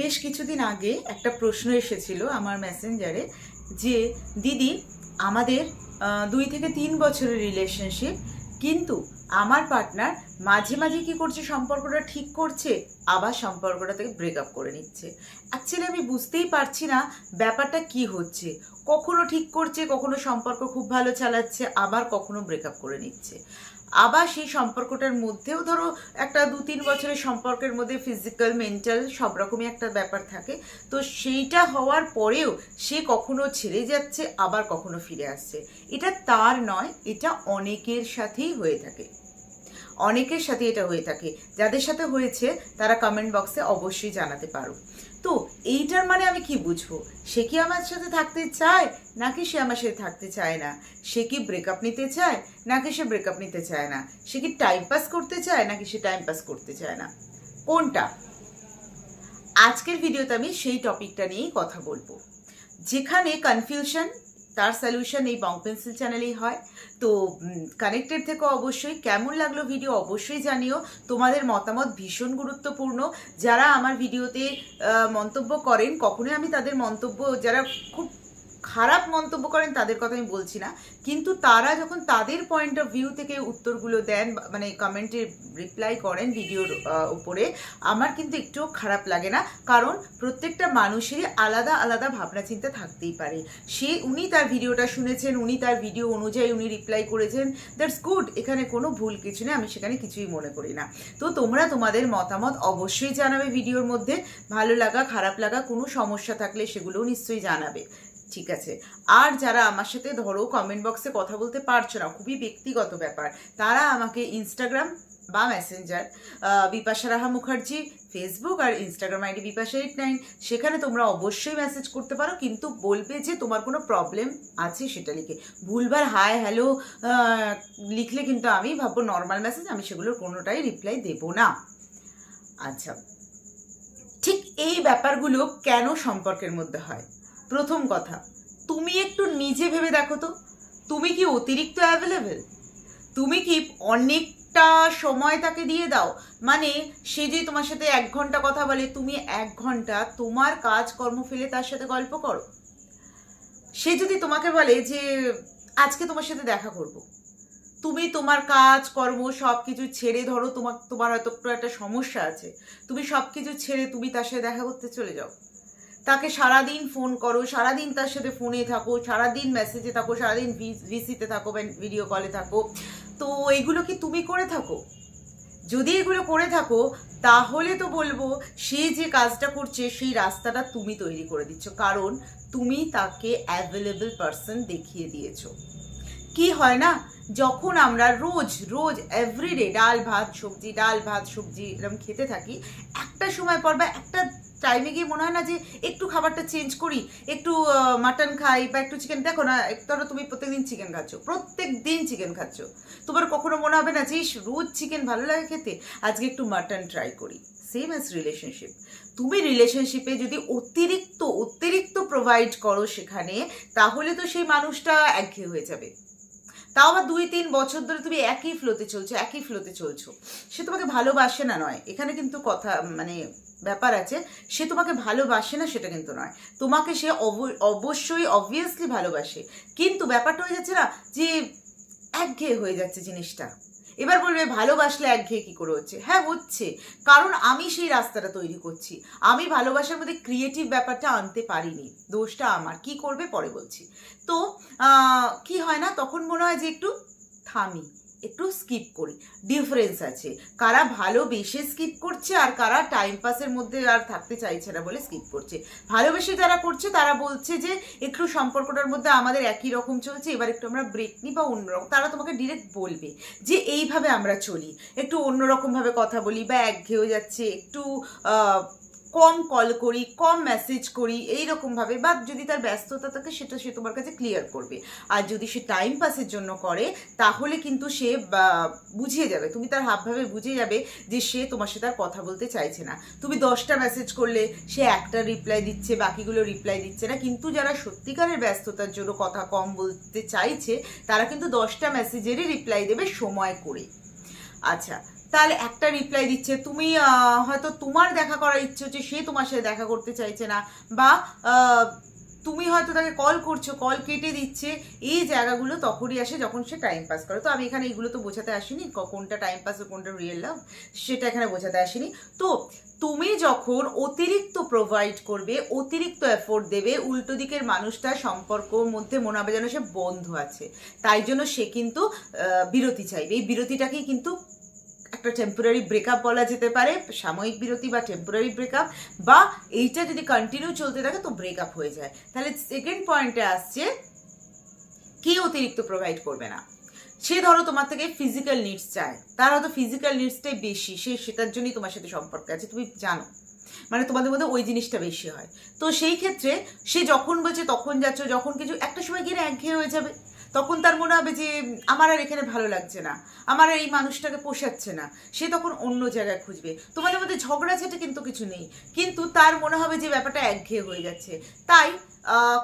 বেশ কিছুদিন আগে একটা প্রশ্ন এসেছিল আমার মেসেঞ্জারে যে, দিদি, আমাদের দুই থেকে তিন বছরের রিলেশনশিপ কিন্তু আমার পার্টনার মাঝে মাঝে কি করছে, সম্পর্কটা ঠিক করছে, আবার সম্পর্কটা থেকে ব্রেকআপ করে নিচ্ছে? অ্যাকচুয়ালি আমি বুঝতেই পারছি না ব্যাপারটা কি হচ্ছে। কখনো ঠিক করছে, কখনো সম্পর্ক খুব ভালো চালাচ্ছে, আবার কখনো ব্রেকআপ করে নিচ্ছে। আবার সেই সম্পর্কটার মধ্যেও ধরো একটা দু তিন বছরের সম্পর্কের মধ্যে ফিজিক্যাল মেন্টাল সব রকমই একটা ব্যাপার থাকে। তো সেইটা হওয়ার পরেও সে কখনো ছেড়ে যাচ্ছে, আবার কখনো ফিরে আসছে। এটা তার নয়, এটা অনেকের সাথেই হয়ে থাকে। অনেকের সাথে এটা হয়ে থাকে। যাদের সাথে হয়েছে, তারা কমেন্ট বক্সে অবশ্যই জানাতে পারো। তো এইটার মানে আমি কি বুঝব? সে কি আমার সাথে থাকতে চায়, নাকি সে আমার সাথে থাকতে চায় না? সে কি ব্রেকআপ নিতে চায়, নাকি সে ব্রেকআপ নিতে চায় না? সে কি টাইম পাস করতে চায়, নাকি সে টাইম পাস করতে চায় না? কোনটা? আজকের ভিডিওতে আমি সেই টপিকটা নিয়েই কথা বলব। যেখানে কনফিউশন তার সলিউশন এই বং পেন্সিল চ্যানেলেই হয়। তো কানেক্টেড থেকে অবশ্যই। কেমন লাগল ভিডিও অবশ্যই জানিও। তোমাদের মতামত ভীষণ গুরুত্বপূর্ণ। যারা আমার ভিডিওতে মন্তব্য করেন, কখনোই আমি তাদের মন্তব্য, যারা খুব খারাপ মন্তব্য করেন, তাদের কথা আমি বলছি না। কিন্তু তারা যখন তাদের পয়েন্ট অফ ভিউ থেকে উত্তরগুলো দেন মানে কমেন্টে রিপ্লাই করেন ভিডিওর উপরে, আমার কিন্তু একটুও খারাপ লাগে না। কারণ প্রত্যেকটা মানুষেরই আলাদা আলাদা ভাবনা চিন্তা থাকতেই পারে। সে, উনি তার ভিডিওটা শুনেছেন, উনি তার ভিডিও অনুযায়ী উনি রিপ্লাই করেছেন। দ্যাটস গুড এখানে কোনো ভুল কিছু নেই, আমি সেখানে কিছুই মনে করি না। তো তোমরা তোমাদের মতামত অবশ্যই জানাবে ভিডিওর মধ্যে। ভালো লাগা, খারাপ লাগা, কোনো সমস্যা থাকলে সেগুলোও নিশ্চয়ই জানাবে। ঠিক আছে। আর যারা আমার সাথে ধরো কমেন্ট বক্সে কথা বলতে পারছ না, খুবই ব্যক্তিগত ব্যাপার, তারা আমাকে ইনস্টাগ্রাম বা মেসেঞ্জার বিপাশা রাহা মুখার্জি ফেসবুক আর Instagram ID Bipasha eight nine সেখানে তোমরা অবশ্যই মেসেজ করতে পারো, কিন্তু বলবে যে তোমার কোনো প্রবলেম আছে সেটা লিখে। ভুলবার হাই হ্যালো লিখলে কিন্তু আমি ভাববো নর্মাল মেসেজ আমি সেগুলোর কোনোটাই রিপ্লাই দেবো না। আচ্ছা ঠিক এই ব্যাপারগুলো কেন সম্পর্কের মধ্যে হয়? প্রথম কথা, তুমি একটু নিজে ভেবে দেখো তো, তুমি কি অতিরিক্ত অ্যাভেলেবেল তুমি কি অনেকটা সময় তাকে দিয়ে দাও? মানে সে যে তোমার সাথে এক ঘণ্টা কথা বলে, তুমি এক ঘণ্টা তোমার কাজ কর্ম ফেলে তার সাথে গল্প করো। সে যদি তোমাকে বলে যে, আজকে তোমার সাথে দেখা করব। তুমি তোমার কাজ কর্ম সব কিছু ছেড়ে ধরো, তোমার তোমার হয়তো একটু সমস্যা আছে। তুমি সব কিছু ছেড়ে তুমি তার সাথে দেখা করতে চলে যাও। তাকে সারাদিন ফোন করো, সারাদিন তার সাথে ফোনে থাকো, সারাদিন মেসেজে থাকো, সারাদিন ভিসিতে থাকো ভিডিও কলে থাকো। তো এগুলো কি তুমি করে থাকো? যদি এগুলো করে থাকো, তাহলে তো বলব সে যে কাজটা করছে, সেই রাস্তাটা তুমি তৈরি করে দিচ্ছ। কারণ তুমি তাকে অ্যাভেলেবল পারসন দেখিয়ে দিয়েছ। কি হয় না? যখন আমরা রোজ রোজ এভরিডে ডাল, ভাত, সবজি, ডাল, ভাত, সবজি এরকম খেতে থাকি, একটা সময় পর বা একটা টাইমে গিয়ে মনে হয় না যে একটু খাবারটা চেঞ্জ করি, একটু মাটন খাই বা একটু চিকেন দেখো না ধরো তুমি প্রত্যেকদিন চিকেন খাচ্ছ প্রত্যেক দিন চিকেন খাচ্ছ, তোমার কখনো মনে হবে না যে রোজ চিকেন ভালো লাগে খেতে, আজকে একটু মাটন ট্রাই করি সেম অ্যাজ রিলেশনশিপ তুমি রিলেশনশিপে যদি অতিরিক্ত অতিরিক্ত প্রোভাইড করো সেখানে, তাহলে তো সেই মানুষটা একঘেয়ে হয়ে যাবে। তাও আবার দুই, তিন বছর ধরে তুমি একই ফ্লোতে চলছো, একই ফ্লোতে চলছো। সে তোমাকে ভালোবাসে না নয়। এখানে কিন্তু কথা মানে ব্যাপার আছে, সে তোমাকে ভালোবাসে না সেটা কিন্তু নয়। তোমাকে সে অব- অবশ্যই অবভিয়াসলি ভালোবাসে। কিন্তু ব্যাপারটা হয়ে যাচ্ছে না যে একঘেয়ে হয়ে যাচ্ছে জিনিসটা। এবার বলবে, ভালোবাসলে একঘেয়ে কী করে হচ্ছে? হ্যাঁ হচ্ছে। কারণ আমি সেই রাস্তাটা তৈরি করছি। আমি ভালোবাসার মধ্যে ক্রিয়েটিভ ব্যাপারটা আনতে পারিনি। দোষটা আমার। কি করবে? পরে বলছি। তো কি হয় না? তখন মনে হয় যে একটু থামি। একটু স্কিপ করি। ডিফারেন্স আছে। কারা ভালোবেসে স্কিপ করছে আর কারা টাইম পাসের মধ্যে আর থাকতে চাইছে না বলে স্কিপ করছে। ভালোবেসে যারা করছে, তারা বলছে যে, একটু সম্পর্কটার মধ্যে আমাদের একই রকম চলছে, এবার একটু আমরা ব্রেক নিই বা অন্যরকম তারা তোমাকে ডিরেক্ট বলবে যে, এইভাবে আমরা চলি। একটু অন্যরকমভাবে কথা বলি বা একঘেয়ে যাচ্ছে, একটু কম কল করি, কম মেসেজ করি এই রকমভাবে বা যদি তার ব্যস্ততা থাকে, সেটা সে তোমার কাছে ক্লিয়ার করবে। আর যদি সে টাইম পাসের জন্য করে, তাহলে কিন্তু সে বুঝিয়ে যাবে। তুমি তার হাবভাবে বুঝে যাবে যে সে তোমার সাথে আর কথা বলতে চাইছে না। তুমি দশটা মেসেজ করলে, সে একটা রিপ্লাই দিচ্ছে, বাকিগুলো রিপ্লাই দিচ্ছে না। কিন্তু যারা সত্যিকারের ব্যস্ততার জন্য কথা কম বলতে চাইছে, তারা কিন্তু দশটা মেসেজেরই রিপ্লাই দেবে সময় করে। আচ্ছা তাহলে একটা রিপ্লাই দিচ্ছে, তুমি হয়তো তোমার দেখা করার ইচ্ছে হচ্ছে, সে তোমার সাথে দেখা করতে চাইছে না। বা তুমি হয়তো তাকে কল করছ কল কেটে দিচ্ছে। এই জায়গাগুলো তখনই আসে যখন সে টাইম পাস করে। তো আমি এখানে এইগুলো তো বোঝাতে আসিনি কোনটা টাইম পাস কোনটা রিয়েল লাভ সেটা এখানে বোঝাতে আসিনি। তো, তুমি যখন অতিরিক্ত প্রোভাইড করবে, অতিরিক্ত এফোর্ট দেবে, উল্টো দিকের মানুষটা সম্পর্ক মধ্যে মনে হবে যেন সে বন্ধ আছে। তাই জন্য সে কিন্তু বিরতি চাইবে। এই বিরতিটাকেই কিন্তু একটা টেম্পোরারি ব্রেকআপ বলা যেতে পারে, সাময়িক বিরতি বা টেম্পোরারি ব্রেকআপ বা এইটা যদি কন্টিনিউ চলতে থাকে তো ব্রেকআপ হয়ে যায়। তাহলে সেকেন্ড পয়েন্টে আসছে, কে অতিরিক্ত প্রোভাইড করবে না? সে ধরো তোমার থেকে ফিজিক্যাল নিডস চায়, তার হয়তো ফিজিক্যাল নিডসটাই বেশি, সে সেটার জন্যই তোমার সাথে সম্পর্ক আছে, তুমি জানো। মানে তোমাদের মধ্যে ওই জিনিসটা বেশি হয়। তো সেই ক্ষেত্রে সে যখন বলছে তখন যাচ্ছ, যখন কিছু একটা সময় গিয়ে একঘেয়ে হয়ে যাবে। তখন তার মনে হবে যে, আমার আর এখানে ভালো লাগছে না। আমার আর এই মানুষটাকে পোষাচ্ছে না। সে তখন অন্য জায়গায় খুঁজবে। তোমাদের মধ্যে ঝগড়াঝাটি কিন্তু কিছু নেই। কিন্তু তার মনে হবে যে, ব্যাপারটা একঘেয়ে হয়ে যাচ্ছে। তাই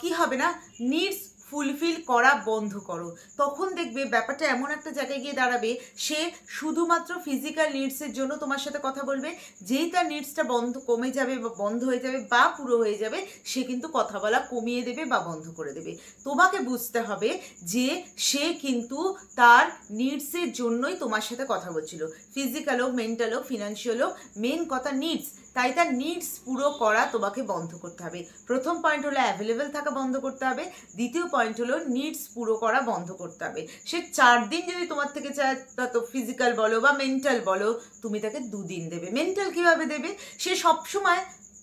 কি হবে না? নিডস ফুলফিল করা বন্ধ করো। তখন দেখবে ব্যাপারটা এমন একটা জায়গায় গিয়ে দাঁড়াবে, সে শুধুমাত্র ফিজিক্যাল নিডসের জন্য তোমার সাথে কথা বলবে, যেই তার নিডসটা বন্ধ কমে যাবে বা বন্ধ হয়ে যাবে বা পুরো হয়ে যাবে, সে কিন্তু কথা বলা কমিয়ে দেবে বা বন্ধ করে দেবে। তোমাকে বুঝতে হবে যে সে কিন্তু তার নিডসের জন্যই তোমার সাথে কথা বলছিল। ফিজিক্যাল হোক মেন্টাল হোক ফিনান্সিয়াল হোক মেন কথা নিডস তাই তার নিডস পুরো করা তোমাকে বন্ধ করতে হবে। প্রথম পয়েন্ট হলো অ্যাভেলেবেল থাকা বন্ধ করতে হবে। দ্বিতীয় পয়েন্ট হলো নিডস পুরো করা বন্ধ করতে হবে। সে চার দিন যদি তোমার থেকে চায় তা ফিজিক্যাল বলো বা মেন্টাল বলো, তুমি তাকে দুদিন দেবে। মেন্টাল কীভাবে দেবে? সে সবসময়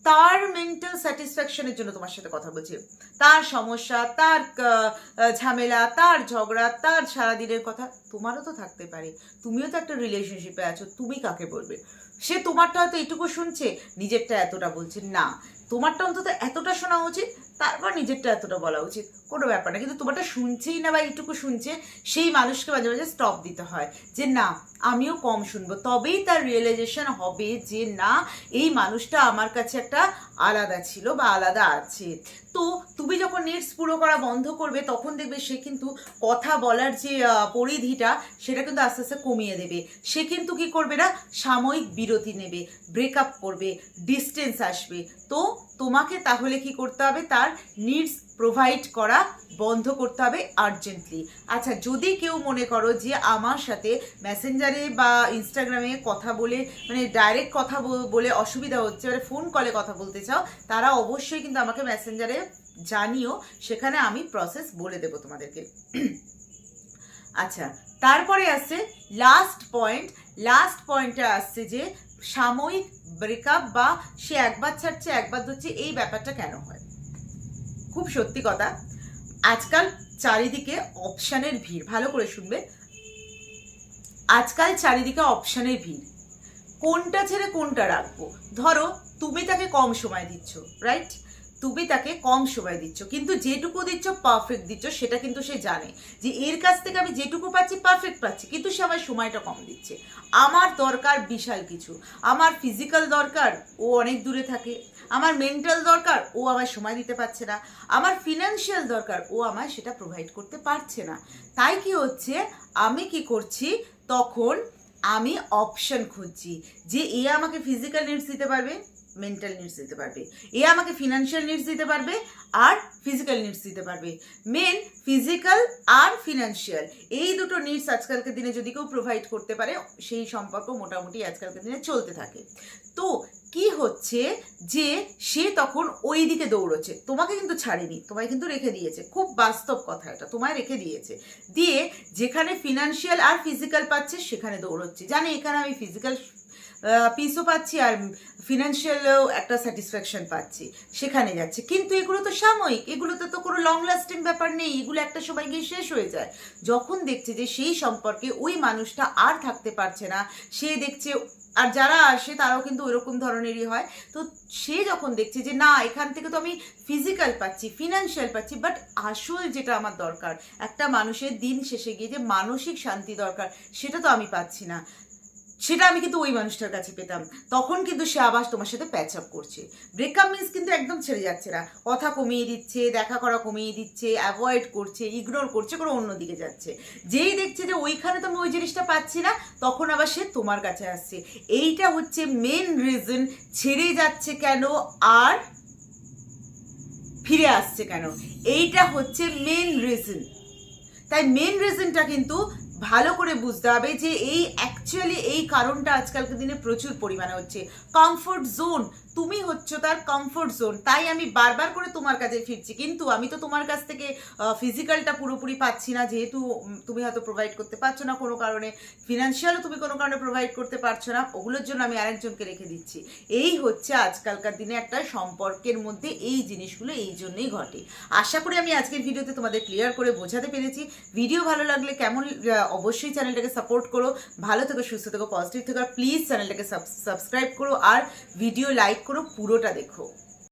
তার মেন্টাল স্যাটিসফ্যাকশনের জন্য তোমার সাথে কথা বলছে। তার সমস্যা, তার ঝামেলা, তার ঝগড়া, তার সারাদিনের কথা, তোমারও তো থাকতে পারে। তুমিও তো একটা রিলেশনশিপে আছো, তুমি কাকে বলবে? সে তোমারটা হয়তো এটুকু শুনছে, নিজেরটা এতটা বলছে না। তোমারটা অন্তত এতটা শোনা উচিত তারপর নিজেরটা এতটা বলা উচিত। কোনো ব্যাপার না, কিন্তু তোমারটা শুনছেই না বা এইটুকু শুনছে, সেই মানুষকে মাঝে মাঝে স্টপ দিতে হয় যে, না, আমিও কম শুনব। তবেই তার রিয়েলাইজেশন হবে যে, না, এই মানুষটা আমার কাছে একটা আলাদা ছিল বা আলাদা আছে। তো তুমি যখন নেটস পুরো করা বন্ধ করবে, তখন দেখবে সে কিন্তু কথা বলার যে পরিধিটা, সেটা কিন্তু আস্তে আস্তে কমিয়ে দেবে। সে কিন্তু কি করবে না, সাময়িক বিরতি নেবে ব্রেকআপ করবে ডিস্টেন্স আসবে। তো তোমাকে তাহলে কি করতে হবে? তার নিডস প্রোভাইড করা বন্ধ করতে হবে আর্জেন্টলি আচ্ছা যদি কেউ মনে করো যে আমার সাথে মেসেঞ্জারে বা ইনস্টাগ্রামে কথা বলে মানে ডাইরেক্ট কথা বলে অসুবিধা হচ্ছে মানে ফোন কলে কথা বলতে চাও, তারা অবশ্যই কিন্তু আমাকে মেসেঞ্জারে জানিও, সেখানে আমি প্রসেস বলে দেবো তোমাদেরকে। আচ্ছা তারপরে আসছে লাস্ট পয়েন্ট লাস্ট পয়েন্টে আসছে যে সাময়িক ব্রেকআপ বা সে একবার ছাড়ছে, একবার ধরছে, এই ব্যাপারটা কেন হয়? খুব সত্যি কথা। আজকাল চারিদিকে অপশানের ভিড়। ভালো করে শুনবে। আজকাল চারিদিকে অপশানের ভিড়। কোনটা ছেড়ে কোনটা রাখব? ধরো, তুমি তাকে কম সময় দিচ্ছ রাইট তুমি তাকে কম সময় দিচ্ছ, কিন্তু যেটুকু দিচ্ছ পারফেক্ট দিচ্ছ, সেটা কিন্তু সে জানে যে এর কাছ থেকে আমি যেটুকু পাচ্ছি পারফেক্ট পাচ্ছি, কিন্তু সে আমার সময়টা কম দিচ্ছে। আমার দরকার বিশাল কিছু। আমার ফিজিক্যাল দরকার, ও অনেক দূরে থাকে। আমার মেন্টাল দরকার, ও আমার সময় দিতে পারছে না। আমার ফিনান্সিয়াল দরকার, ও আমার সেটা প্রোভাইড করতে পারছে না। তাই কি হচ্ছে? আমি কি করছি? তখন আমি অপশন খুঁজছি যে এ আমাকে ফিজিক্যাল নিডস দিতে পারবে? মেন্টাল নিডস দিতে পারবে। এ আমাকে ফিনান্সিয়াল নিডস দিতে পারবে আর ফিজিক্যাল নিডস দিতে পারবে। মেন ফিজিক্যাল আর ফিনান্সিয়াল এই দুটো নিডস আজকালকার দিনে যদি কেউ প্রোভাইড করতে পারে, সেই সম্পর্ক মোটামুটি আজকালকার দিনে চলতে থাকে। তো কি হচ্ছে যে সে তখন ওই দিকে দৌড়চ্ছে। তোমাকে কিন্তু ছাড়েনি, তোমায় কিন্তু রেখে দিয়েছে। খুব বাস্তব কথা এটা, তোমায় রেখে দিয়েছে। দিয়ে যেখানে ফিনান্সিয়াল আর ফিজিক্যাল পাচ্ছে, সেখানে দৌড়চ্ছে। জানে এখানে আমি ফিজিক্যাল পিসও পাচ্ছি আর ফিনান্সিয়ালও একটা স্যাটিসফ্যাকশন পাচ্ছি। সেখানে যাচ্ছে। কিন্তু এগুলো তো সাময়িক। এগুলোতে তো কোনো লং লাস্টিং ব্যাপার নেই। এগুলো একটা সময় গিয়ে শেষ হয়ে যায়। যখন দেখছে যে সেই সম্পর্কে ওই মানুষটা আর থাকতে পারছে না, সে দেখছে আর যারা আসে তারাও কিন্তু ওইরকম ধরনেরই হয়। তো সে যখন দেখছে যে, না, এখান থেকে তো আমি ফিজিক্যাল পাচ্ছি ফিনান্সিয়াল পাচ্ছি বাট আসল যেটা আমার দরকার, একটা মানুষের দিন শেষে গিয়ে যে মানসিক শান্তি দরকার, সেটা তো আমি পাচ্ছি না। সেটা আমি কিন্তু ওই মানুষটার কাছে পেতাম। তখন কিন্তু সে আবার তোমার সাথে প্যাচ আপ করছে। ব্রেকআপ মিন্স কিন্তু একদম ছেড়ে যাচ্ছে না। কথা কমিয়ে দিচ্ছে, দেখা করা কমিয়ে দিচ্ছে অ্যাভয়েড করছে ইগনোর করছে, কোনো অন্যদিকে যাচ্ছে। যেই দেখছে যে ওইখানে তো আমি ওই জিনিসটা পাচ্ছি না, তখন আবার সে তোমার কাছে আসছে। এইটা হচ্ছে মেন রিজন ছেড়ে যাচ্ছে কেন আর ফিরে আসছে কেন। এইটা হচ্ছে মেন রিজন তাই মেন রিজনটা কিন্তু ভালো করে বুঝতে হবে যে এই অ্যাকচুয়ালি এই কারণটা আজকালকার দিনে প্রচুর পরিমাণে হচ্ছে। কমফোর্ট জোন তুমি হচ্ছ তার কমফোর্ট জোন তাই আমি বারবার করে তোমার কাছে ফিরছি। কিন্তু আমি তো তোমার কাছ থেকে ফিজিক্যালটা পুরোপুরি পাচ্ছি না, যেহেতু তুমি হয়তো প্রোভাইড করতে পারছ না কোনো কারণে ফিনান্সিয়ালও তুমি কোনো কারণে প্রোভাইড করতে পারছ না, ওগুলোর জন্য আমি আরেকজনকে রেখে দিচ্ছি। এই হচ্ছে আজকালকার দিনে একটা সম্পর্কের মধ্যে এই জিনিসগুলো এই জন্যই ঘটে। আশা করি আমি আজকের ভিডিওতে তোমাদের ক্লিয়ার করে বোঝাতে পেরেছি। ভিডিও ভালো লাগলে কেমন অবশ্যই চ্যানেলটাকে সাপোর্ট করো, ভালো থেকো, সুস্থ থেকো পজিটিভ থেকো প্লিজ চ্যানেলটাকে সাবস্ক্রাইব করো, আর ভিডিও লাইক করো পুরোটা দেখো